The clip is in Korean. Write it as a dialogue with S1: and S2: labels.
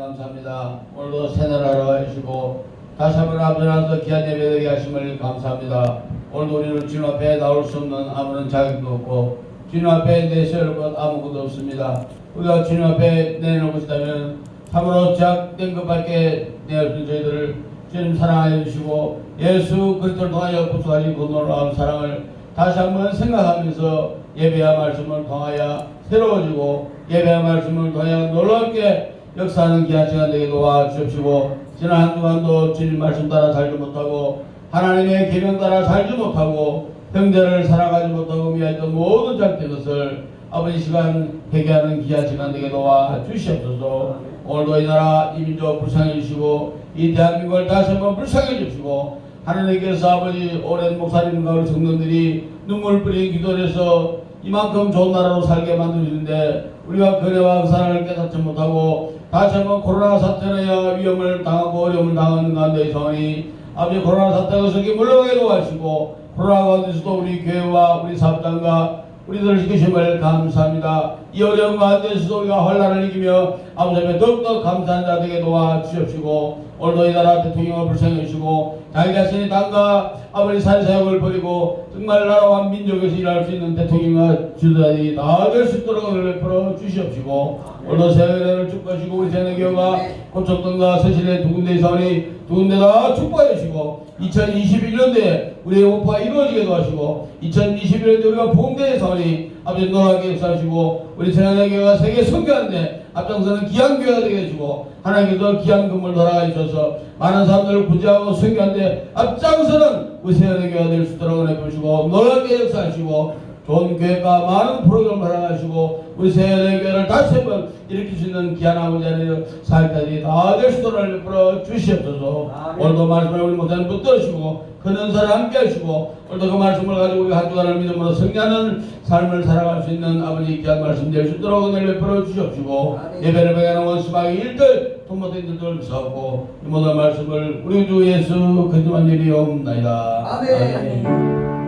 S1: 감사합니다. 오늘도 새나라로 해주시고 다시 한번 아버지 나서 귀한 예배드리게 하심을 감사합니다. 오늘도 우리는 주님 앞에 나올 수 없는 아무런 자격도 없고 주님 앞에 내세울 것 아무것도 없습니다. 우리가 주님 앞에 내놓을 것이라면 참으로 제약된 것밖에 있는 저희들을 주님 사랑하여 주시고 예수 그리스도를 통하여 구속하신 그 놀라운 사랑을 다시 한번 생각하면서 예배와 말씀을 통하여 새로워지고 예배와 말씀을 통하여 놀랍게 역사하는 귀한 시간 되게 도와주십시고 지난 한 주간도 주님 말씀 따라 살지 못하고 하나님의 계명 따라 살지 못하고 형제를 살아가지 못하고 미했던 모든 잘된 것을 아버지 시간 회개하는 귀한 시간 되게 도와주시옵소서. 오늘도 이 나라 이 민족 불쌍해 주시고 이 대한민국을 다시 한번 불쌍해 주시고 하나님께서 아버지 오랜 목사님과 우리 성도들이 눈물 뿌린 기도를 해서 이만큼 좋은 나라로 살게 만드시는데 우리가 그래와 그 사랑을 깨닫지 못하고 다시 한번 코로나 사태로 위험을 당하고 어려움을 당하는 가운데 있사오니 아버지 코로나 사태가 속에 물러가게 도와주시고 코로나 가운데서도 우리 교회와 우리 사업장과 우리들을 지키심을 감사합니다. 이 어려운 가운데서도 우리가 혼란을 이기며 아버지 앞에 더욱더 감사한 자 되게 도와주십시고 오늘도 이 나라 대통령을 불쌍해 주시고 자기 자신의 당과 아버지 산사역을 버리고 정말 나라와 민족에서 일할 수 있는 대통령과 지도자들이 다 될 수 있도록 은혜를 베풀어 주시옵시고 오늘도 새해를 축복하시고 우리 새내교가 고척동과 서실의 두 군데 이사오니 두 군데 다 축복해 주시고 2021년도에 우리의 목표가 이루어지게 도와주시고 2021년도에 우리가 부흥대에 사오니 아버지 노하게 역사하시고 우리 새내교가 세계 선교하는데 앞장서는 귀한 교회가 되게 해주고 하나님께서 건물 돌아가 주셔서 많은 사람들을 구제하고 선교하는데 앞장서는 우리 새내교가 될 수 있도록 은혜 주시고 놀랍게 역사하시고 좋은 교회가 많은 프로그램을 허락하시고 우리 세계를 다시 한번 일으킬 수 있는 귀한 아버지 하나님 사역자들이 다 될 수 있도록 베풀어 주시옵소서
S2: 아멘.
S1: 오늘도 말씀을 우리 못하는 붙들으시고 큰 은사를 함께 하시고 오늘도 그 말씀을 가지고 우리 한 주간을 믿음으로 성장하는 삶을 살아갈 수 있는 아버지 귀한 말씀 될 수 있도록 은혜를 베풀어 주시옵시고. 예배를 배가는 원수막의 일들 통모된 일들 무사하고 이 모든 말씀을 우리 주 예수 그리스도만 이리옵나이다
S2: 아멘.